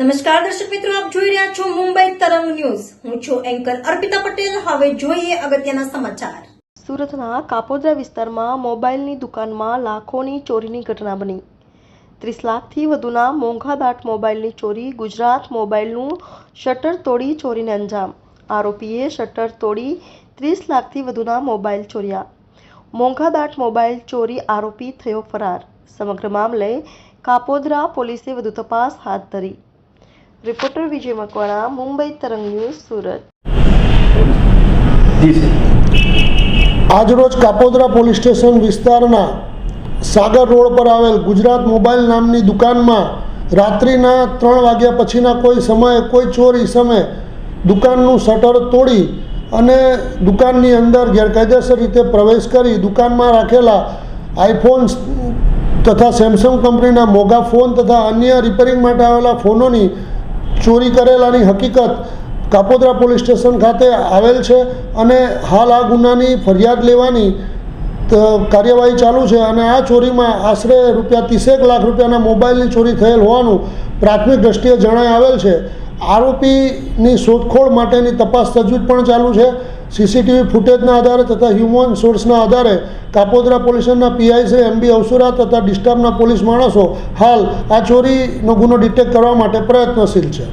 નમસ્કાર દર્શક મિત્રો, આપ જોઈ રહ્યા છો મુંબઈ તરંગ ન્યૂઝ. હું છું એન્કર અર્પિતા પટેલ. હવે જોઈએ અગત્યના સમાચાર. સુરતના કાપોદ્રા વિસ્તારમાં મોબાઈલની દુકાનમાં લાખોની ચોરીની ઘટના બની. ત્રીસ લાખથી વધુના મોંઘા દાટ મોબાઈલની ચોરી ગુજરાત મોબાઈલનું શટર તોડી ચોરીને અંજામ. આરોપીએ શટર તોડી ત્રીસ લાખથી વધુના મોબાઈલ ચોર્યા. મોંઘા દાટ મોબાઈલ ચોરી આરોપી થયો ફરાર. સમગ્ર મામલે કાપોદ્રા પોલીસે વધુ તપાસ હાથ ધરી. રિપોર્ટર વિજય મકવાણા મુંબઈ તરંગ ન્યૂઝ સુરત. આજરોજ કાપોદરા પોલીસ સ્ટેશન વિસ્તારના સાગર રોડ પર આવેલ ગુજરાત મોબાઈલ નામની દુકાનમાં રાત્રિના ત્રણ વાગ્યા પછીના કોઈ સમયે કોઈ ચોર સમયે દુકાનનું શટર તોડી અને દુકાનની અંદર ગેરકાયદેસર રીતે પ્રવેશ કરી દુકાનમાં રાખેલા આઈફોન્સ તથા સેમસંગ કંપનીના મોંઘા ફોન તથા અન્ય રિપેરિંગ માટે આવેલા ફોનોની ચોરી કરેલાની હકીકત કાપોદ્રા પોલીસ સ્ટેશન ખાતે આવેલ છે અને હાલ આ ગુનાની ફરિયાદ લેવાની કાર્યવાહી ચાલુ છે અને આ ચોરીમાં આશરે રૂપિયા ત્રીસેક લાખ રૂપિયાના મોબાઈલની ચોરી થયેલ હોવાનું પ્રાથમિક દ્રષ્ટિએ જણાઈ આવેલ છે. આરોપીની શોધખોળ માટેની તપાસ તજવીજ પણ ચાલુ છે. સીસીટીવી ફૂટેજના આધારે તથા હ્યુમન સોર્સના આધારે કાપોદ્રા પોલીસના પીઆઈ શ્રી એમ અવસુરા તથા ડિસ્ટર્બના પોલીસ માણસો હાલ આ ચોરીનો ગુનો ડિટેક્ટ કરવા માટે પ્રયત્નશીલ છે.